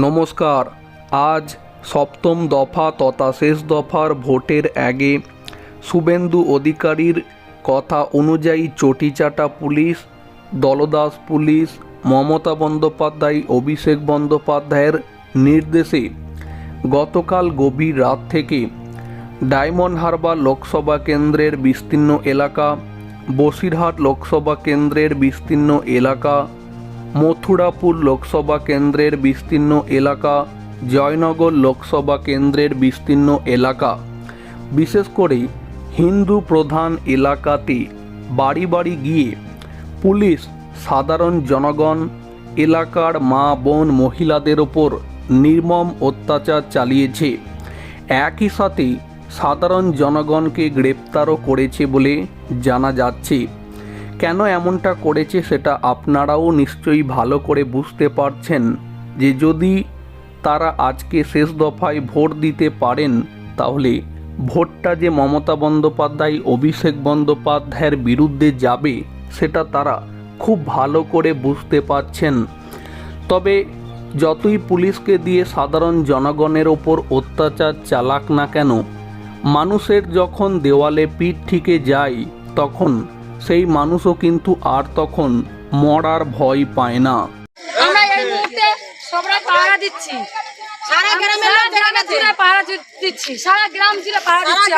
নমস্কার। আজ সপ্তম দফা তথা শেষ দফার ভোটের আগে শুভেন্দু অধিকারীর কথা অনুযায়ী চটিচাটা পুলিশ, দলদাস পুলিশ, মমতা বন্দ্যোপাধ্যায়, অভিষেক বন্দ্যোপাধ্যায়ের নির্দেশে গতকাল গভীর রাত থেকে ডায়মন্ড হারবার লোকসভা কেন্দ্রের বিস্তীর্ণ এলাকা, বসিরহাট লোকসভা কেন্দ্রের বিস্তীর্ণ এলাকা মথুরাপুর লোকসভা কেন্দ্রের বিস্তীর্ণ এলাকা, জয়নগর লোকসভা কেন্দ্রের বিস্তীর্ণ এলাকা। বিশেষ করে হিন্দু প্রধান এলাকাতে বাড়ি বাড়ি গিয়ে পুলিশ, সাধারণ জনগণ, এলাকার মা, বোন, মহিলাদের ওপর নির্মম অত্যাচার চালিয়েছে। একই সাথে সাধারণ জনগণকে গ্রেপ্তারও করেছে বলে জানা যাচ্ছে। কেন এমনটা করেছে সেটা আপনারাও নিশ্চয়ই ভালো করে বুঝতে পারছেন। যে যদি তারা আজকে শেষ দফায় ভোট দিতে পারেন, তাহলে ভোটটা যে মমতা বন্দ্যোপাধ্যায়, অভিষেক বন্দ্যোপাধ্যায়ের বিরুদ্ধে যাবে, সেটা তারা খুব ভালো করে বুঝতে পারছেন। তবে যতই পুলিশকে দিয়ে সাধারণ জনগণের ওপর অত্যাচার চালাক না কেন, মানুষের যখন দেওয়ালে পিঠ ঠিকে যায়, তখন সেই মানুষও কিন্তু আর তখন মরার ভয় পায় না। আমরা এই মুহূর্তে সবরা পাহারা দিচ্ছি। সারা গ্রাম গেছে। পাহারা দিচ্ছি। সারা গ্রাম জুড়ে পাহারা দিচ্ছি